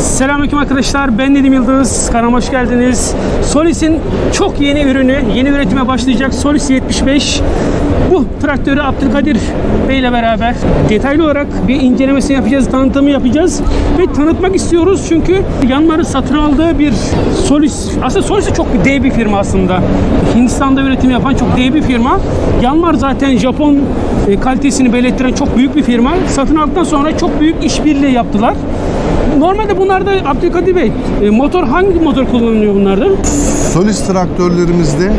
Selamünaleyküm arkadaşlar. Ben Nedim Yıldız. Kanalıma hoş geldiniz. Solis'in çok yeni ürünü, yeni üretime başlayacak Solis 75. Bu traktörü Abdülkadir Bey ile beraber detaylı olarak bir incelemesini yapacağız, tanıtımı yapacağız ve tanıtmak istiyoruz çünkü Yanmar'ın satın aldığı bir Solis. Aslında Solis çok dev bir firma aslında. Hindistan'da üretim yapan çok dev bir firma. Yanmar zaten Japon e, kalitesini belirtilen çok büyük bir firma. Satın aldıktan sonra çok büyük işbirliği yaptılar. Normalde bunlarda Abdülkadir Bey e, motor hangi motor kullanılıyor bunlarda? Solis traktörlerimizde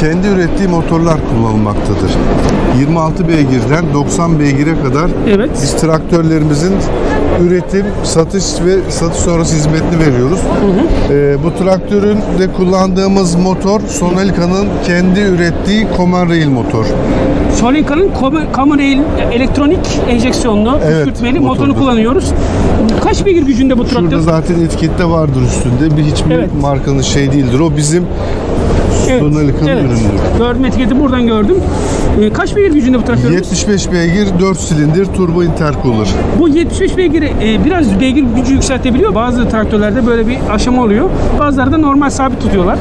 kendi ürettiği motorlar kullanılmaktadır. 26 beygirden 90 beygire kadar Evet. biz traktörlerimizin üretim, satış ve satış sonrası hizmetini veriyoruz. Ee, bu traktörün de kullandığımız motor Sonalica'nın kendi ürettiği Common Rail motor. Solinka'nın Common Rail elektronik enjeksiyonlu Evet, püskürtmeli motordur. motorunu kullanıyoruz. Kaç beygir gücünde bu traktör? Şurada zaten etikette vardır üstünde. Bir hiçbir Evet. markanın şey değildir. O bizim Evet, Sonalica'nın evet. ürünüdür. Gördüm etiketi buradan gördüm. E, kaç beygir gücünde bu traktör? 75 beygir, 4 silindir, turbo intercooler. Bu 75 beygiri e, biraz beygir gücü yükseltebiliyor. Bazı traktörlerde böyle bir aşama oluyor. Bazıları da normal sabit tutuyorlar.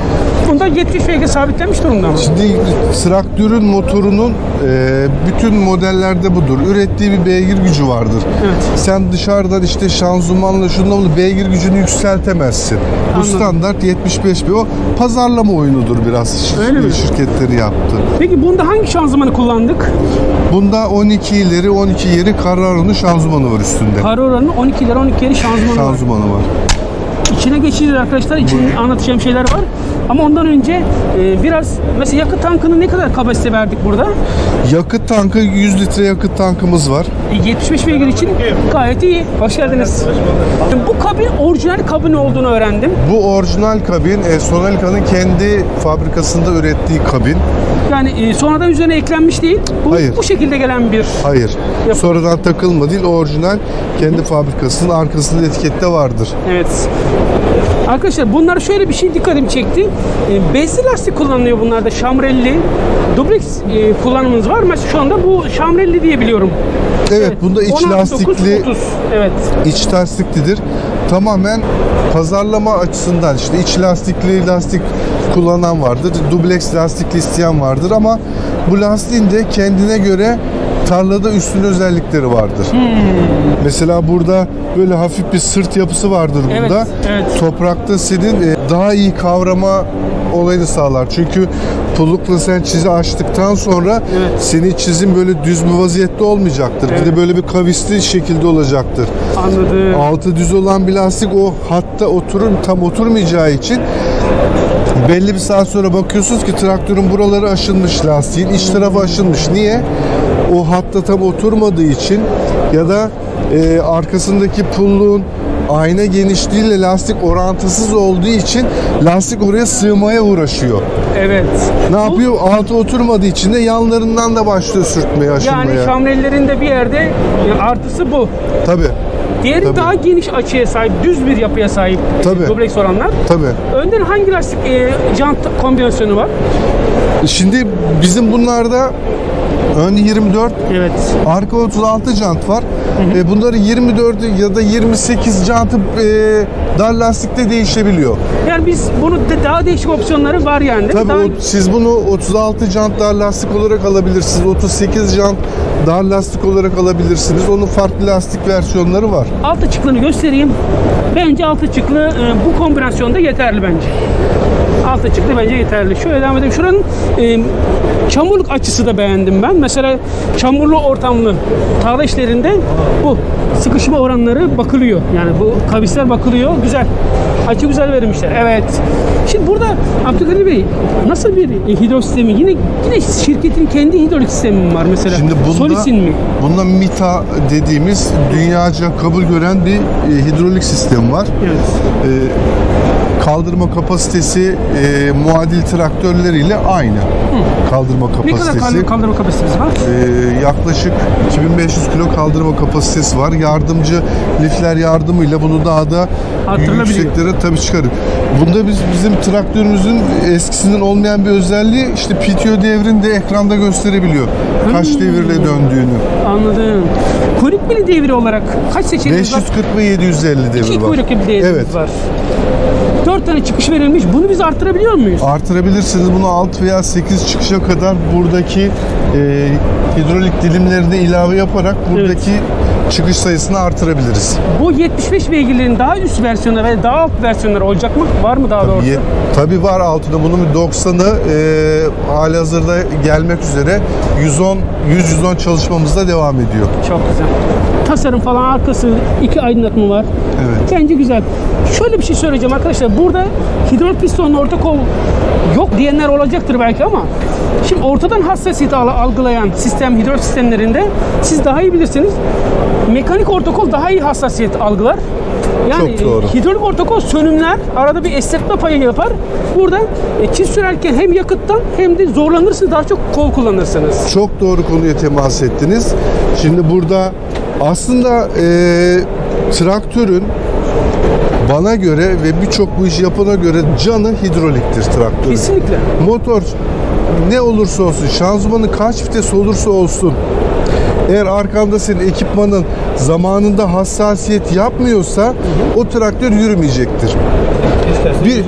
Bunda 70 beygir sabitlenmiş durumda mı? Şimdi traktörün motorunun e, bütün modellerde budur. Ürettiği bir beygir gücü vardır. Evet. Sen dışarıdan işte şanzımanla şundan bunu beygir gücünü yükseltemezsin. Bu Anladım. standart 75 bir o pazarlama oyunudur biraz Öyle mi? şirketleri yaptı. Peki bunda hangi şanzımanı kullandık? Bunda 12 ileri 12 geri Carraro'nun şanzımanı var üstünde. Carrera'nın 12 lira 12 yeri şanzımanı var. Şanzımanı var. İçine geçeceğiz arkadaşlar. İçinde anlatacağım şeyler var. Ama ondan önce e, biraz mesela yakıt tankını ne kadar kapasite verdik burada? Yakıt tankı 100 litre yakıt tankımız var. E, 75 beygir için gayet iyi. Hoş geldiniz. Bu kabin orijinal kabin olduğunu öğrendim. Bu orijinal kabin e, Sonalica'nın kendi fabrikasında ürettiği kabin. Yani e, sonradan üzerine eklenmiş değil. Bu, Hayır. bu şekilde gelen bir Hayır. Yap- Sonradan takılma değil, orijinal kendi fabrikasının arkasında etikette vardır. Evet. Arkadaşlar bunlar şöyle bir şey dikkatimi çekti. E, bezli lastik kullanılıyor bunlarda. Şamrelli. Dubleks e, kullanımınız var. Mesela şu anda bu şamrelli diye biliyorum. Evet, bunda iç 16, 9, lastikli 30. Evet. iç lastiklidir. Tamamen pazarlama açısından işte iç lastikli lastik kullanan vardır. Dubleks lastikli isteyen vardır ama bu lastiğin de kendine göre tarlada üstün özellikleri vardır. Hmm. Mesela burada böyle hafif bir sırt yapısı vardır Evet, burada. evet. Toprakta senin e, daha iyi kavrama olayını sağlar. Çünkü pullukla sen çizi açtıktan sonra Evet. senin çizim böyle düz bir vaziyette olmayacaktır. Evet. Bir de böyle bir kavisli şekilde olacaktır. Anladım. Altı düz olan bir lastik o hatta oturur tam oturmayacağı için belli bir saat sonra bakıyorsunuz ki traktörün buraları aşınmış lastiğin iç tarafı aşınmış. Niye? O hatta tam oturmadığı için ya da e, arkasındaki pulluğun ayna genişliğiyle lastik orantısız olduğu için lastik oraya sığmaya uğraşıyor. Evet. Ne yapıyor? Altı oturmadığı için de yanlarından da başlıyor sürtmeye, aşınmaya. Yani şamrellerinde bir yerde e, artısı bu. Tabii. Diğeri Tabii. daha geniş açıya sahip, düz bir yapıya sahip e, Tabii. dubleks olanlar. Tabii. Önden hangi lastik e, jant kombinasyonu var? Şimdi bizim bunlarda ön 24, Evet. arka 36 jant var. Ve bunların 24 ya da 28 jantı e, dar lastikte değişebiliyor. Yani biz bunu da- daha değişik opsiyonları var yani. değil mi? Tabii Daha- o- siz bunu 36 jant dar lastik olarak alabilirsiniz. 38 jant dar lastik olarak alabilirsiniz. Onun farklı lastik versiyonları var. alt açıklığını göstereyim. Bence alt açıklı e, bu kombinasyonda yeterli bence. Alt açıklı bence yeterli. Şöyle devam edelim. Şuranın e, çamurluk açısı da beğendim ben. Mesela çamurlu ortamlı tarla işlerinde bu sıkışma oranları bakılıyor. Yani bu kavisler bakılıyor. Güzel. Açı güzel verilmişler. Evet. Şimdi burada Abdülkadir Bey nasıl bir e, hidrolik sistemi? Yine yine şirketin kendi hidrolik sistemi mi var mesela? Şimdi bunda, Solis'in mi? bunda MITA dediğimiz dünyaca kabul gören bir e, hidrolik sistem var. Evet. E, kaldırma kapasitesi e, muadil traktörleriyle aynı. Kaldırma Ne kadar kapasitesi. kaldırma, kapasitesi var? e, yaklaşık 2500 kilo kaldırma kapasitesi var. yardımcı lifler yardımıyla bunu daha da yükseklere tabii çıkarır. Bunda biz bizim traktörümüzün eskisinden olmayan bir özelliği işte PTO devrini de ekranda gösterebiliyor. Kaç Hmm. devirle döndüğünü. Anladım. Kuyruk bili devri olarak kaç seçeneğiniz var? 540 ve 750 devir İki var. kuyruk bili devrimiz Evet. var. Dört tane çıkış verilmiş. Bunu biz arttırabiliyor muyuz? Artırabilirsiniz bunu 6 veya 8 çıkışa kadar buradaki e, hidrolik dilimlerine ilave yaparak buradaki çıkış sayısını artırabiliriz. Bu 75 beygirlerin daha üst versiyonları ve daha alt versiyonları olacak mı? Var mı daha doğrusu? Ye- Tabii var altında bunun bir 90'ı e, hali hazırda gelmek üzere 110 100 110 çalışmamızda devam ediyor. Çok güzel. Tasarım falan arkası iki aydınlatma var. Evet. Bence güzel. Şöyle bir şey söyleyeceğim arkadaşlar. Burada hidrolik pistonlu orta kol yok diyenler olacaktır belki ama şimdi ortadan hassasiyeti al- algılayan sistem hidrolik sistemlerinde siz daha iyi bilirsiniz. Mekanik orta kol daha iyi hassasiyet algılar. Yani Çok doğru. e, hidrolik orta kol sönümler arada bir esnetme payı yapar. Burada e, çift sürerken hem yakıttan hem de zorlanırsınız daha çok kol kullanırsınız. Çok doğru konuya temas ettiniz. Şimdi burada aslında e, traktörün bana göre ve birçok bu işi yapana göre canı hidroliktir traktörün. Kesinlikle. Motor ne olursa olsun, şanzımanı kaç vites olursa olsun eğer arkanda senin ekipmanın zamanında hassasiyet yapmıyorsa o traktör yürümeyecektir. Bir,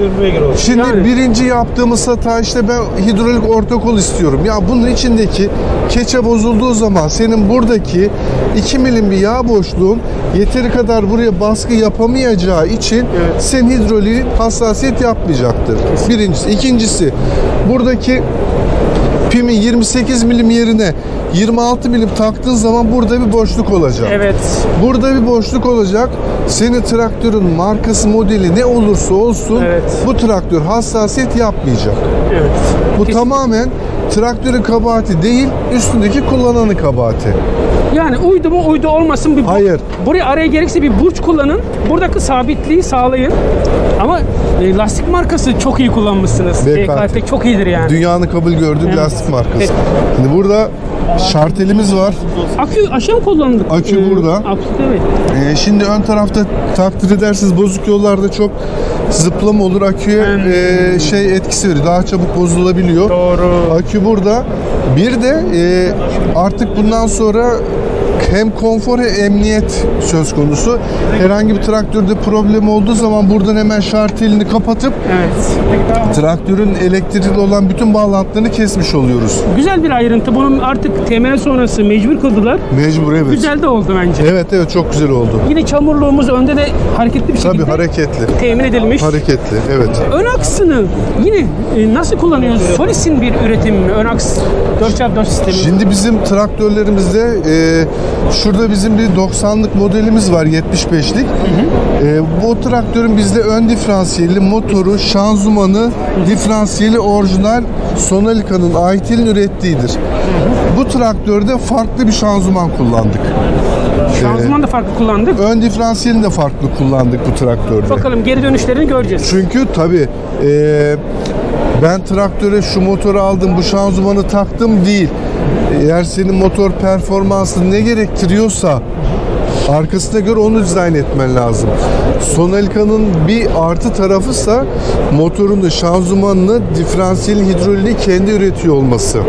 şimdi Yani. birinci yaptığımız hata işte ben hidrolik ortakol istiyorum. Ya bunun içindeki keçe bozulduğu zaman senin buradaki 2 milim bir yağ boşluğun yeteri kadar buraya baskı yapamayacağı için sen hidroliği hassasiyet yapmayacaktır. Birincisi. İkincisi buradaki pimi 28 milim yerine 26 milim taktığın zaman burada bir boşluk olacak. Evet. Burada bir boşluk olacak. Senin traktörün markası modeli ne olursa olsun Evet. bu traktör hassasiyet yapmayacak. Evet. Bu Kesin- tamamen traktörün kabahati değil, üstündeki kullananın kabahati. Yani uydu mu uydu olmasın bir Hayır. Buraya araya gerekse bir burç kullanın. Buradaki sabitliği sağlayın. Ama e, lastik markası çok iyi kullanmışsınız. BKT. BKT çok iyidir yani. Dünyanın kabul gördüğü Evet. lastik markası. Evet. Şimdi burada şartelimiz var. Akü aşağı mı kullandık? Akü burada. Akü evet. Ee, şimdi ön tarafta takdir edersiniz bozuk yollarda çok zıplama olur. Aküye Hmm. e, şey etkisi veriyor. Daha çabuk bozulabiliyor. Doğru. Akü burada. Bir de e, artık bundan sonra hem konfor hem emniyet söz konusu. Herhangi bir traktörde problem olduğu zaman buradan hemen şartelini kapatıp Evet. traktörün elektrikli olan bütün bağlantılarını kesmiş oluyoruz. Güzel bir ayrıntı. Bunun artık temel sonrası mecbur kıldılar. Mecbur evet. Güzel de oldu bence. Evet evet çok güzel oldu. Yine çamurluğumuz önde de hareketli bir Tabii şekilde hareketli. temin edilmiş. Hareketli evet. Ön aksını yine e, nasıl kullanıyoruz? Solis'in bir üretimi mi? Ön aks 4x4 sistemi. Şimdi bizim traktörlerimizde e, şurada bizim bir 90'lık modelimiz var 75'lik. E, bu traktörün bizde ön diferansiyeli, motoru, şanzımanı, diferansiyeli orijinal Sonalica'nın IT'nin ürettiğidir. Bu traktörde farklı bir şanzıman kullandık. Şanzıman da farklı kullandık. Ön diferansiyelini de farklı kullandık bu traktörde. Bakalım geri dönüşlerini göreceğiz. Çünkü tabii e, ben traktöre şu motoru aldım, bu şanzımanı taktım değil. Eğer senin motor performansın ne gerektiriyorsa arkasına göre onu dizayn etmen lazım. Sonalica'nın bir artı tarafıysa motorunu, şanzımanını, diferansiyeli hidroliği kendi üretiyor olması.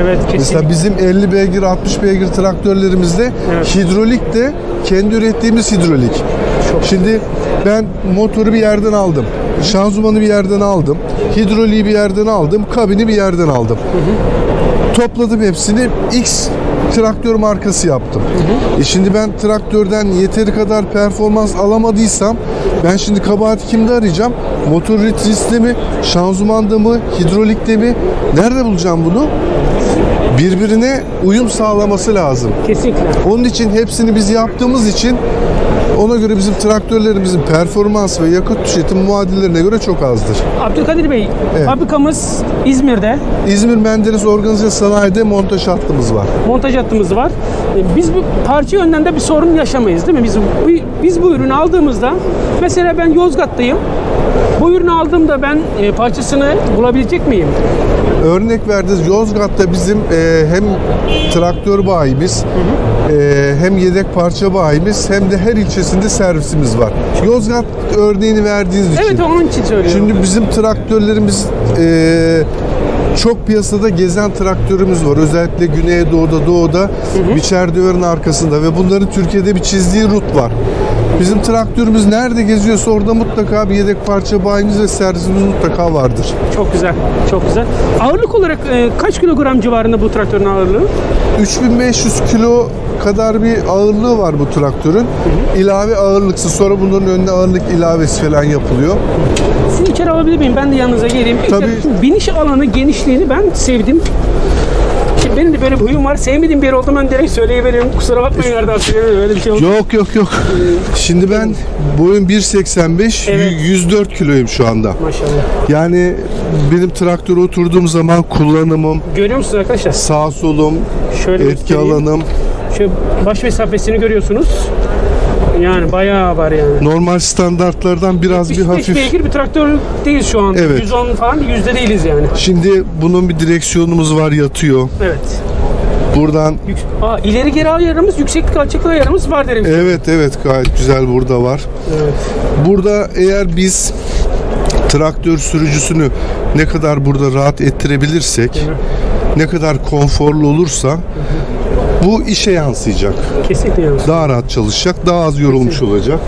Evet kesin. Mesela bizim 50 beygir, 60 beygir traktörlerimizde Evet. hidrolik de kendi ürettiğimiz hidrolik. Şimdi ben motoru bir yerden aldım. Şanzımanı bir yerden aldım. Hidroliği bir yerden aldım. Kabini bir yerden aldım. Topladım hepsini X traktör markası yaptım. E şimdi ben traktörden yeteri kadar performans alamadıysam ben şimdi kabahati kimde arayacağım? Motor üreticisi mi? Şanzımanda mı? Hidrolikte mi? Nerede bulacağım bunu? birbirine uyum sağlaması lazım. Kesinlikle. Onun için hepsini biz yaptığımız için ona göre bizim traktörlerimizin performans ve yakıt tüketimi muadillerine göre çok azdır. Abdülkadir Bey, Evet. fabrikamız İzmir'de. İzmir Menderes Organize Sanayi'de montaj hattımız var. Montaj hattımız var. E, Biz bu parça yönden de bir sorun yaşamayız değil mi? Biz bu, biz bu ürünü aldığımızda mesela ben Yozgat'tayım. Bu ürünü aldığımda ben e, parçasını bulabilecek miyim? Örnek verdiniz Yozgat'ta bizim e, hem traktör bayimiz e, hem yedek parça bayimiz hem de her ilçesinde servisimiz var. Yozgat örneğini verdiğiniz için. Evet onun için söylüyorum. Şimdi bizim traktörlerimiz e, çok piyasada gezen traktörümüz var. Özellikle Güneydoğu'da, Doğu'da Biçerdöver'in arkasında ve bunların Türkiye'de bir çizdiği rut var. Bizim traktörümüz nerede geziyorsa orada mutlaka bir yedek parça bayimiz ve servisimiz mutlaka vardır. Çok güzel. Çok güzel. Ağırlık olarak e, kaç kilogram civarında bu traktörün ağırlığı? 3500 kilo kadar bir ağırlığı var bu traktörün. İlave ağırlıksız. Sonra bunların önüne ağırlık ilavesi falan yapılıyor. Sizi içeri alabilir miyim? Ben de yanınıza geleyim. Tabii. şu Biniş alanı, genişliğini ben sevdim. Şimdi benim de böyle bir huyum var. Sevmediğim bir yer oldu ben direkt söyleyiveririm. Kusura bakmayın Erdal Bey, Öyle bir şey oldu. Yok yok yok. Şimdi ben boyum 1.85, Evet. 104 kiloyum şu anda. Maşallah. Yani benim traktöre oturduğum zaman kullanımım, Görüyor musunuz arkadaşlar? sağ solum, Şöyle etki göstereyim. alanım Şöyle baş mesafesini görüyorsunuz. Yani bayağı var yani. normal standartlardan biraz bir 75 hafif. beygir bir traktör değil şu an. Evet. 110 falan yüzde değiliz yani. Şimdi bunun bir direksiyonumuz var yatıyor. Evet. Buradan Yük... Aa, ileri geri ayarımız, yükseklik alçaklık ayarımız var derim. evet evet gayet güzel burada var. Evet. Burada eğer biz traktör sürücüsünü ne kadar burada rahat ettirebilirsek, ne kadar konforlu olursa bu işe yansıyacak. Kesinlikle yanlış. Daha rahat çalışacak, daha az yorulmuş olacak.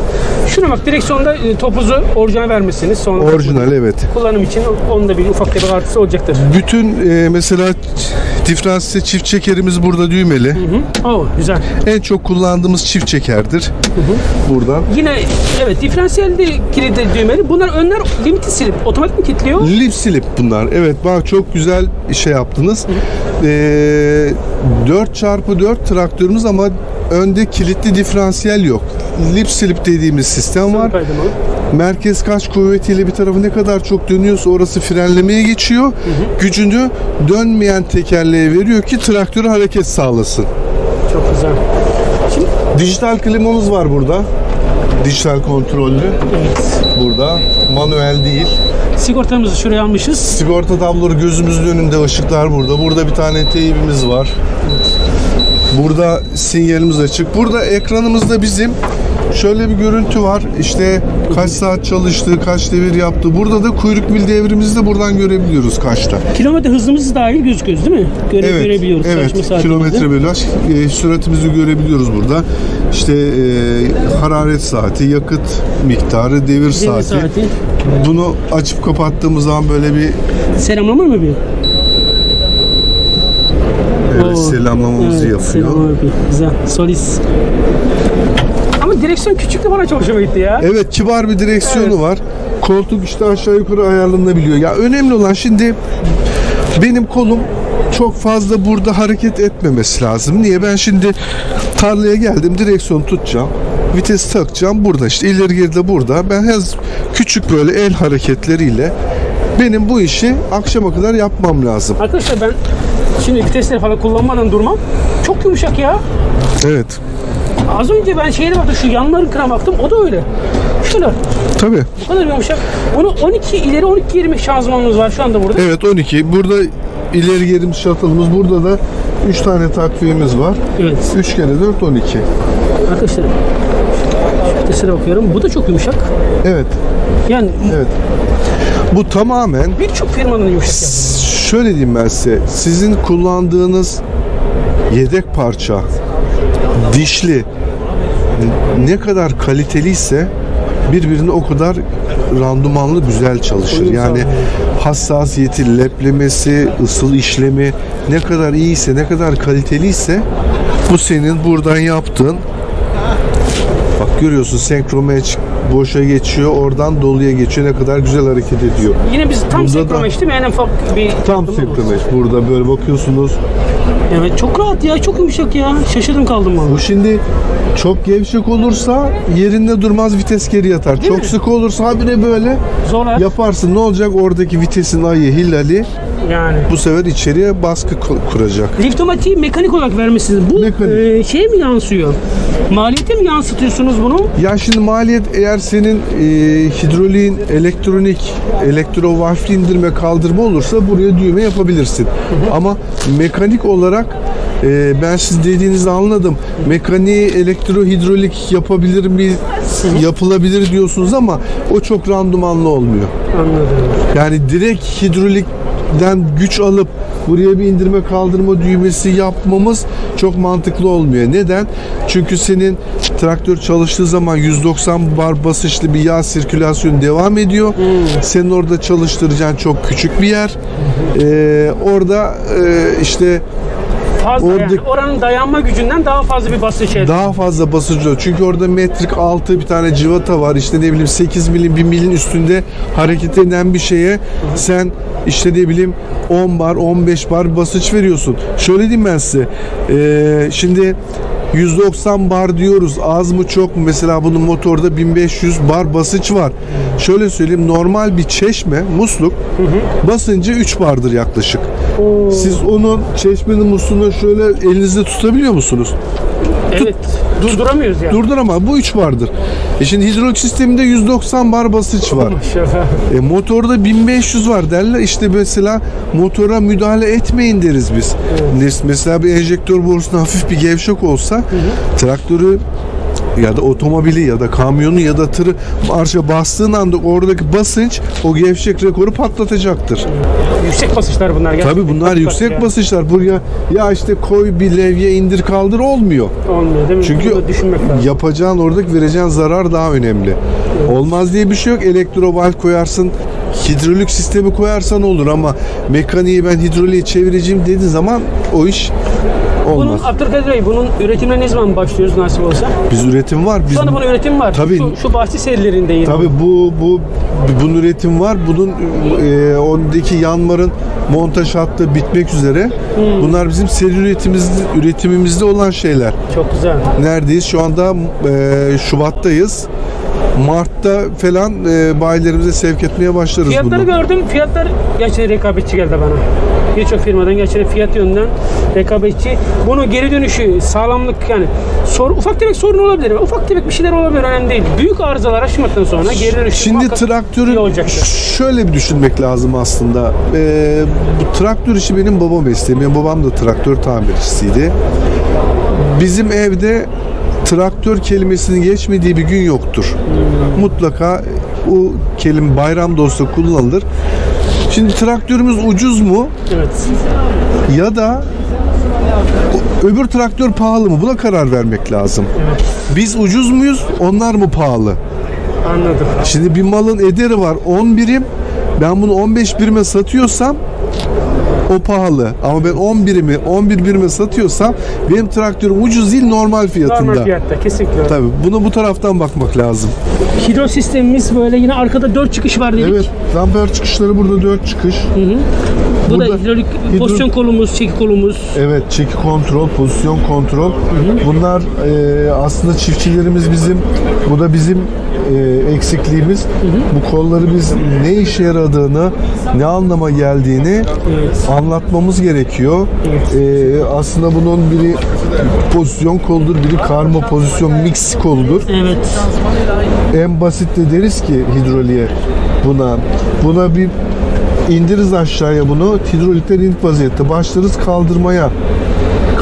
Şuna bak direksiyonda e, topuzu orijinal vermişsiniz. Sonra Orijinal evet. kullanım için onun da bir ufak bir artısı olacaktır. Bütün e, mesela diferansiyel çift çekerimiz burada düğmeli. Hı? Oo, güzel. En çok kullandığımız çift çekerdir. Buradan. Yine evet diferansiyel de kilidi düğmeli. Bunlar önler limiti silip otomatik mi kilitliyor? Lip slip bunlar. Evet bak çok güzel şey yaptınız. Ee, 4x4 traktörümüz ama önde kilitli diferansiyel yok. Lip slip dediğimiz sistem var. Merkez kaç kuvvetiyle bir tarafı ne kadar çok dönüyorsa orası frenlemeye geçiyor. Gücünü dönmeyen tekerleğe veriyor ki traktörü hareket sağlasın. Çok güzel. Şimdi Dijital klimamız var burada. Dijital kontrollü evet. burada. Manuel değil. Sigortamızı şuraya almışız. Sigorta tabloları gözümüzün önünde, ışıklar burada. Burada bir tane teybimiz var. Burada sinyalimiz açık. Burada ekranımızda bizim şöyle bir görüntü var. İşte kaç saat çalıştı, kaç devir yaptı. Burada da kuyruk bil devrimizi de buradan görebiliyoruz kaçta. Kilometre hızımız dahil gözüküyoruz değil mi? Göre, Evet, görebiliyoruz. evet. Kilometre bölü e, süratimizi görebiliyoruz burada. İşte e, hararet saati, yakıt miktarı, devir, Devir saati. saati. Bunu açıp kapattığımız zaman böyle bir Selamlama mı yapıyor? Evet, Oo, selamlamamızı evet, yapıyor. Yapıyor. Güzel. Solis. Ama direksiyon küçük de bana çok hoşuma gitti ya. Evet kibar bir direksiyonu var. Koltuk işte aşağı yukarı ayarlanabiliyor. Ya önemli olan şimdi benim kolum çok fazla burada hareket etmemesi lazım. Niye? Ben şimdi tarlaya geldim direksiyon tutacağım. Vites takacağım burada işte ileri geri de burada. Ben hez küçük böyle el hareketleriyle benim bu işi akşama kadar yapmam lazım. Arkadaşlar ben şimdi vitesleri falan kullanmadan durmam. Çok yumuşak ya. Evet. Az önce ben şeyde baktım şu yanların kıran baktım o da öyle. Şöyle Tabii. bu kadar yumuşak. Bunu 12 ileri 12 20 şanzımanımız var şu anda burada. Evet 12. Burada ileri geri shuttle'ımız. Burada da 3 tane takviyemiz var. Evet. 3 kere 4 12. Arkadaşlar viteslere bakıyorum. Bu da çok yumuşak. Evet. Yani Evet. Bu tamamen birçok firmanın yumuşak şöyle diyeyim ben size. Sizin kullandığınız yedek parça dişli ne kadar kaliteliyse birbirine o kadar randımanlı güzel çalışır. Yani hassasiyeti, leplemesi, ısıl işlemi ne kadar iyiyse, ne kadar kaliteliyse bu senin buradan yaptığın bak görüyorsun senkromeç boşa geçiyor, oradan doluya geçiyor. Ne kadar güzel hareket ediyor. Yine biz tam Burada da- senkromeş değil mi? Yani ufak bir Tam senkromeç burada böyle bakıyorsunuz. Evet çok rahat ya çok yumuşak ya. Şaşırdım kaldım valla. Bu şimdi çok gevşek olursa yerinde durmaz vites geri yatar. çok mi? sık olursa habire böyle Zorlar. yaparsın. Ne olacak oradaki vitesin ayı hilali Yani. Bu sefer içeriye baskı ku- kuracak. Liftomatiği mekanik olarak vermişsiniz. Bu Mekanik. e, şeye mi yansıyor? Maliyete mi yansıtıyorsunuz bunu? Ya şimdi maliyet eğer senin e, hidroliğin elektronik, elektrovalfli indirme kaldırma olursa buraya düğme yapabilirsin. Ama mekanik olarak e, ben siz dediğinizi anladım. Mekaniği elektrohidrolik yapabilir mi? Yapılabilir diyorsunuz ama o çok randımanlı olmuyor. Anladım. Yani direkt hidrolikten güç alıp buraya bir indirme kaldırma düğmesi yapmamız çok mantıklı olmuyor. Neden? Çünkü senin traktör çalıştığı zaman 190 bar basınçlı bir yağ sirkülasyonu devam ediyor. Senin orada çalıştıracağın çok küçük bir yer. Ee, orada e, işte Fazla Orada- yani. Oranın dayanma gücünden daha fazla bir basınç elde. daha fazla basınç oluyor. Çünkü orada metrik 6 bir tane civata var. İşte ne bileyim 8 milim 1 milin üstünde hareket eden bir şeye sen işte ne bileyim 10 bar 15 bar basınç veriyorsun. Şöyle diyeyim ben size. Ee, şimdi 190 bar diyoruz. Az mı çok mu? Mesela bunun motorda 1500 bar basınç var. Şöyle söyleyeyim normal bir çeşme, musluk basıncı 3 bardır yaklaşık. Oo, Siz onun çeşmenin musluğunu şöyle elinizde tutabiliyor musunuz? evet. Durduramıyoruz yani. Durdur ama bu 3 bardır. E şimdi hidrolik sisteminde 190 bar basınç var. E motorda 1500 var derler. İşte mesela motora müdahale etmeyin deriz biz. Nes- Mesela bir enjektör borusunda hafif bir gevşek olsa traktörü ya da otomobili ya da kamyonu ya da tırı marşa bastığın anda oradaki basınç o gevşek rekoru patlatacaktır. Yüksek basınçlar bunlar. gerçekten. Tabii bunlar yüksek ya. basınçlar. Buraya ya işte koy bir levye indir kaldır olmuyor. Olmuyor değil mi? Çünkü yapacağın oradaki vereceğin zarar daha önemli. Olmaz diye bir şey yok. Elektrovalv koyarsın, hidrolik sistemi koyarsan olur ama mekaniği ben hidroliğe çevireceğim dediğin zaman o iş Bunun olmaz. Abdülkadir Bey bunun üretimine ne zaman başlıyoruz nasip olsa? Biz üretim var. Biz Şu anda bunun üretim var. Tabii. Şu, şu bahçe serilerinde yine. Tabii bu bu bunun üretim var. Bunun e, ondaki yanmarın montaj hattı bitmek üzere. Hmm. Bunlar bizim seri üretimimizde, üretimimizde olan şeyler. Çok güzel. Neredeyiz? Şu anda e, Şubat'tayız. Mart'ta falan e, bayilerimize sevk etmeye başlarız Fiyatları bunu. gördüm. Fiyatlar gerçekten rekabetçi geldi bana. Birçok firmadan gerçekten fiyat yönünden rekabetçi. Bunu geri dönüşü, sağlamlık yani sor, ufak tefek sorun olabilir. Ufak tefek bir şeyler olabilir önemli değil. Büyük arızalar aşmadıktan sonra geri dönüşü Şimdi muhakkak iyi traktörün olacaktır. şöyle bir düşünmek lazım aslında. E, bu traktör işi benim baba mesleğim. Benim babam da traktör tamircisiydi. Bizim evde traktör kelimesinin geçmediği bir gün yoktur. Mutlaka o kelime bayram olsa kullanılır. Şimdi traktörümüz ucuz mu? Evet. ya da öbür traktör pahalı mı? Buna karar vermek lazım. Biz ucuz muyuz? Onlar mı pahalı? Anladım. Şimdi bir malın ederi var 10 birim. Ben bunu 15 birime satıyorsam o pahalı. Ama ben 10 birimi 11 birime satıyorsam benim traktörüm ucuz değil normal fiyatında. Normal fiyatta kesinlikle. Tabii bunu bu taraftan bakmak lazım. Hidro sistemimiz böyle yine arkada 4 çıkış var dedik. Evet, damper çıkışları burada 4 çıkış. Bu da hidrolik hidro- pozisyon kolumuz, çeki kolumuz. Evet, çeki kontrol, pozisyon kontrol. Bunlar e, aslında çiftçilerimiz bizim, bu da bizim e, eksikliğimiz. Bu kolları biz ne işe yaradığını, ne anlama geldiğini anlatmamız gerekiyor. E, aslında bunun biri pozisyon koludur, biri karma pozisyon mix koludur. Evet. En basit de deriz ki hidroliğe buna. Buna bir indiririz aşağıya bunu. Hidrolikten inip vaziyette. Başlarız kaldırmaya.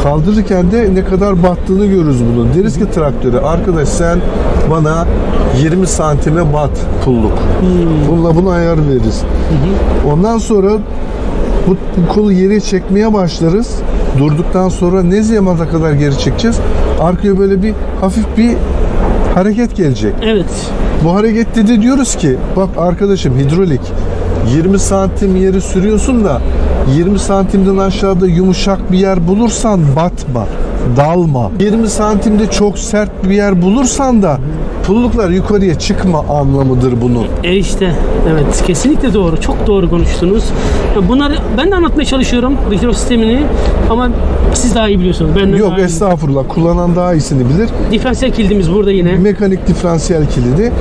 Kaldırırken de ne kadar battığını görürüz bunu. Deriz ki traktöre arkadaş sen bana 20 santime bat pulluk. Bununla bunu ayar veririz. Ondan sonra bu, bu kolu geriye çekmeye başlarız. Durduktan sonra ne zamana kadar geri çekeceğiz? Arkaya böyle bir hafif bir hareket gelecek. Evet. Bu harekette de diyoruz ki bak arkadaşım hidrolik 20 santim yeri sürüyorsun da 20 santimden aşağıda yumuşak bir yer bulursan batma, dalma. 20 santimde çok sert bir yer bulursan da pulluklar yukarıya çıkma anlamıdır bunun. E işte evet kesinlikle doğru. Çok doğru konuştunuz. Bunları ben de anlatmaya çalışıyorum hidro sistemini ama siz daha iyi biliyorsunuz. Benden Yok daha iyi. estağfurullah kullanan daha iyisini bilir. Diferansiyel kilidimiz burada yine. Mekanik diferansiyel kilidi.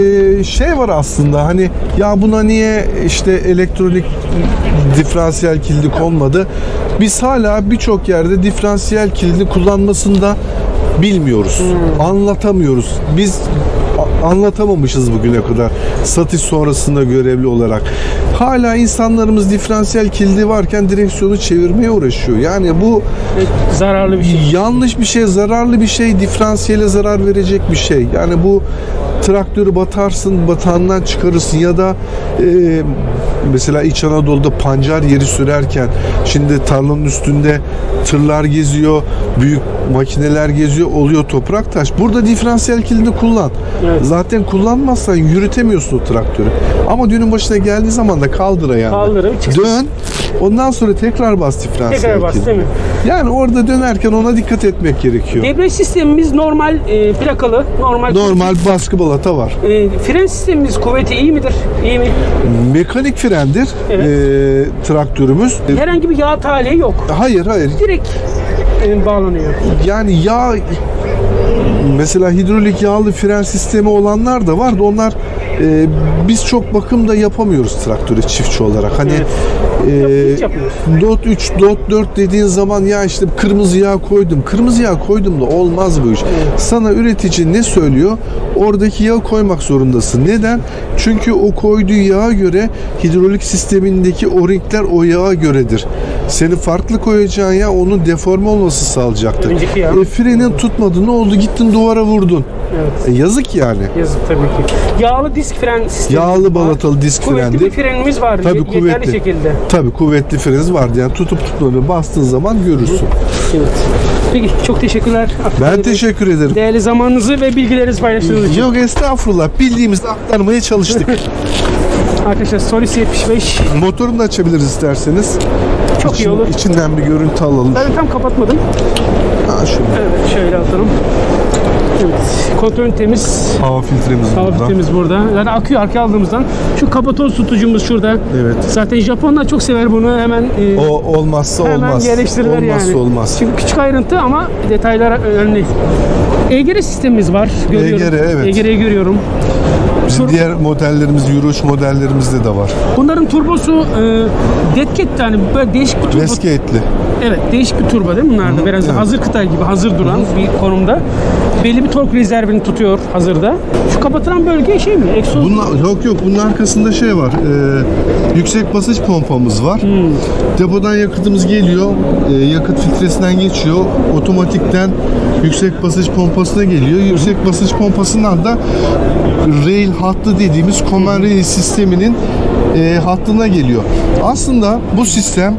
Ee, şey var aslında hani ya buna niye işte elektronik diferansiyel kilidi konmadı? Biz hala birçok yerde diferansiyel kilidi kullanmasında bilmiyoruz. Anlatamıyoruz. Biz anlatamamışız bugüne kadar satış sonrasında görevli olarak. Hala insanlarımız diferansiyel kilidi varken direksiyonu çevirmeye uğraşıyor. Yani bu Zararlı bir şey. yanlış bir şey, zararlı bir şey, diferansiyele zarar verecek bir şey. Yani bu traktörü batarsın, batağından çıkarırsın ya da e, mesela İç Anadolu'da pancar yeri sürerken şimdi tarlanın üstünde tırlar geziyor, büyük makineler geziyor, oluyor toprak taş. Burada diferansiyel kilidi kullan. Evet. Zaten kullanmazsan yürütemiyorsun o traktörü. Ama dünün başına geldiği zaman da kaldır ayağını. Kaldırıp çıksın. Dön. Ondan sonra tekrar bas diferansiyel Tekrar bas kilidi. değil mi? Yani orada dönerken ona dikkat etmek gerekiyor. Debriyaj sistemimiz normal e, plakalı, normal. Normal baskı balata var. E, fren sistemimiz kuvveti iyi midir? İyi mi? Mekanik frendir Evet. eee, traktörümüz. E, Herhangi bir yağ talihi yok. Hayır hayır. Direkt e, bağlanıyor. Yani yağ mesela hidrolik yağlı fren sistemi olanlar da var da onlar e, biz çok bakım da yapamıyoruz traktöre çiftçi olarak. Hani Evet. E, dot 3, dot 4 dediğin zaman ya işte kırmızı yağ koydum. Kırmızı yağ koydum da olmaz bu iş. Sana üretici ne söylüyor? Oradaki yağı koymak zorundasın. Neden? Çünkü o koyduğu yağa göre hidrolik sistemindeki o-ringler o yağa göredir. Seni farklı koyacağın yağ onun deforme olması sağlayacaktır. Yağ. E, frenin tutmadı ne oldu? Gittin duvara vurdun. Evet. E, yazık yani. Yazık tabii ki. Yağlı disk fren sistemi. Yağlı balatalı disk Kuvvetli bir frendi. frenimiz var. Tabii Yeterli kuvvetli. şekilde. Tabii kuvvetli freniz vardı. Yani tutup tutmadığını bastığın zaman görürsün. Evet. Peki çok teşekkürler. Ben teşekkür ederim. Değerli zamanınızı ve bilgilerinizi paylaştığınız için. Yok estağfurullah. Bildiğimizde aktarmaya çalıştık. Arkadaşlar Solis 75. Motorunu da açabiliriz isterseniz. Çok iyi İçin- olur. İçinden bir görüntü alalım. Ben tam kapatmadım. Ha, şöyle. Evet şöyle atalım. Evet. Kontrol temiz. Hava filtremiz Hava burada. filtremiz burada. Yani akıyor arka aldığımızdan. Şu kapatoz tutucumuz şurada. Evet. Zaten Japonlar çok sever bunu. Hemen e, O olmazsa hemen olmaz. yerleştirirler Olmazsa yani. olmaz. Çünkü küçük ayrıntı ama detaylar önemli. EGR sistemimiz var. Görüyorum. EGR, evet. EGR'yi görüyorum. Bizim diğer modellerimiz, yürüyüş modellerimizde de var. Bunların turbosu e, cat yani böyle değişik bir turbo. Vescate'li. Evet değişik bir turbo değil mi bunlar da? Biraz evet. hazır kıta gibi hazır duran bir konumda. Belli bir tork rezervini tutuyor hazırda. Şu kapatılan bölge şey mi? Egzoz. Bunun, yok yok bunun arkasında şey var. e, yüksek basınç pompamız var. Hmm. Depodan yakıtımız geliyor. e, yakıt filtresinden geçiyor. Otomatikten yüksek basınç pompasına geliyor. Yüksek basınç pompasından da rail hattı dediğimiz command rail sisteminin e, hattına geliyor. Aslında bu sistem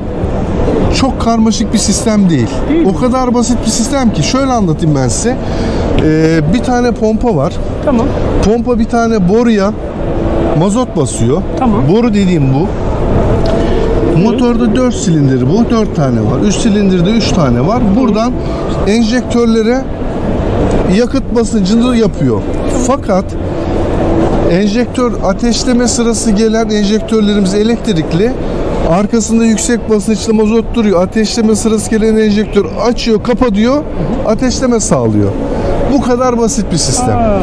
çok karmaşık bir sistem değil. Değil? O kadar basit bir sistem ki şöyle anlatayım ben size. E, bir tane pompa var. Tamam. Pompa bir tane boruya mazot basıyor. Tamam. Boru dediğim bu. Motorda 4 silindir bu. 4 tane var. 3 silindirde 3 tane var. Buradan enjektörlere yakıt basıncını yapıyor. Fakat enjektör ateşleme sırası gelen enjektörlerimiz elektrikli. Arkasında yüksek basınçlı mazot duruyor. Ateşleme sırası gelen enjektör açıyor, kapatıyor. Ateşleme sağlıyor. Bu kadar basit bir sistem. Aa,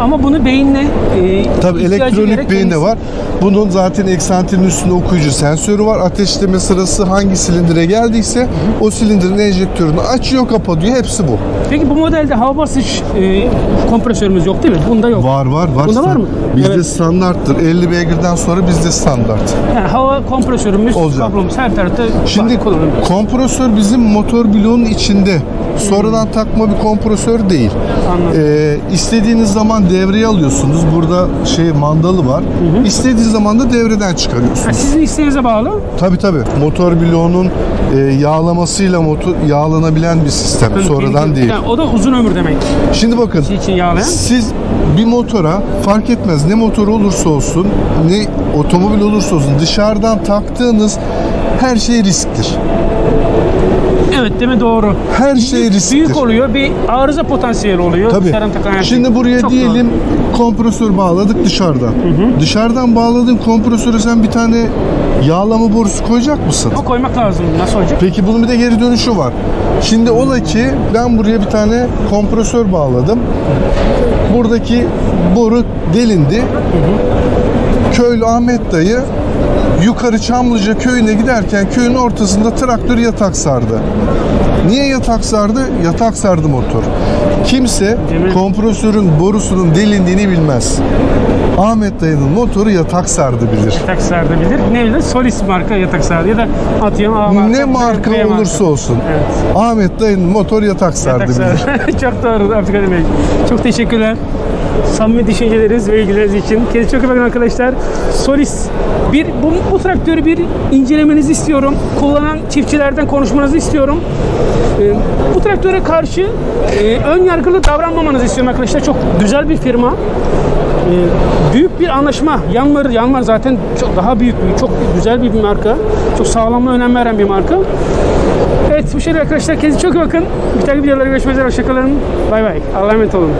ama bunu beyinle e, Tabii elektronik beyin de var. Bunun zaten eksantinin üstünde okuyucu sensörü var. Ateşleme sırası hangi silindire geldiyse o silindirin enjektörünü açıyor, kapatıyor. Hepsi bu. Peki bu modelde hava basınç e, kompresörümüz yok değil mi? Bunda yok. Var var var. Bunda var mı? Bizde Evet. standarttır. 50 beygirden sonra bizde standart. Yani hava kompresörümüz, Olacak. kablomuz her tarafta Şimdi var, kompresör bizim motor bloğunun içinde. Sonradan takma bir kompresör değil. Anladım. Ee, istediğiniz zaman devreye alıyorsunuz. Burada şey mandalı var. İstediğiniz zaman da devreden çıkarıyorsunuz. Ha, sizin isteğinize bağlı. Tabii tabii. Motor bloğunun e, yağlamasıyla motor yağlanabilen bir sistem. Sonradan değil. Yani o da uzun ömür demek. Şimdi bakın. Şey için yağlayan. Siz bir motora fark etmez ne motor olursa olsun ne otomobil olursa olsun dışarıdan taktığınız her şey risktir. Evet değil mi? Doğru. Her şey risktir. Büyük oluyor. Bir arıza potansiyeli oluyor. Tabii. Dışarıdan takan her şey. Şimdi buraya Çok diyelim kompresör bağladık dışarıdan. Dışarıdan bağladığın kompresöre sen bir tane yağlama borusu koyacak mısın? doğru. O koymak lazım. Nasıl olacak? Peki bunun bir de geri dönüşü var. Şimdi ola ki ben buraya bir tane kompresör bağladım. Buradaki boru delindi. Köylü Ahmet dayı yukarı Çamlıca köyüne giderken köyün ortasında traktör yatak sardı. Niye yatak sardı? Yatak sardı motor. Kimse kompresörün borusunun delindiğini bilmez. Ahmet dayının motoru yatak sardı bilir. Yatak sardı bilir. Ne bilir? Solis marka yatak sardı ya da atıyorum A marka. Ne marka B marka. olursa olsun. Evet. Ahmet dayının motor yatak sardı Yatak bilir. sardı. Çok doğru Abdülkadir Bey. Çok teşekkürler. Samimi düşünceleriniz ve ilgileriniz için. Kendinize çok iyi bakın arkadaşlar. Solis bir bu, bu traktörü bir incelemenizi istiyorum. Kullanan çiftçilerden konuşmanızı istiyorum. Ee, bu traktöre karşı e, ön yargılı davranmamanızı istiyorum arkadaşlar. Çok güzel bir firma. Ee, büyük bir anlaşma. Yanmar, Yanmar zaten çok daha büyük, bir, çok güzel bir marka. Çok sağlamlığa önem veren bir marka. Evet bu şeyler arkadaşlar. Kendinize çok iyi bakın. Bir dahaki videolarda görüşmek üzere. Hoşçakalın. Bay bay. Allah'a emanet olun.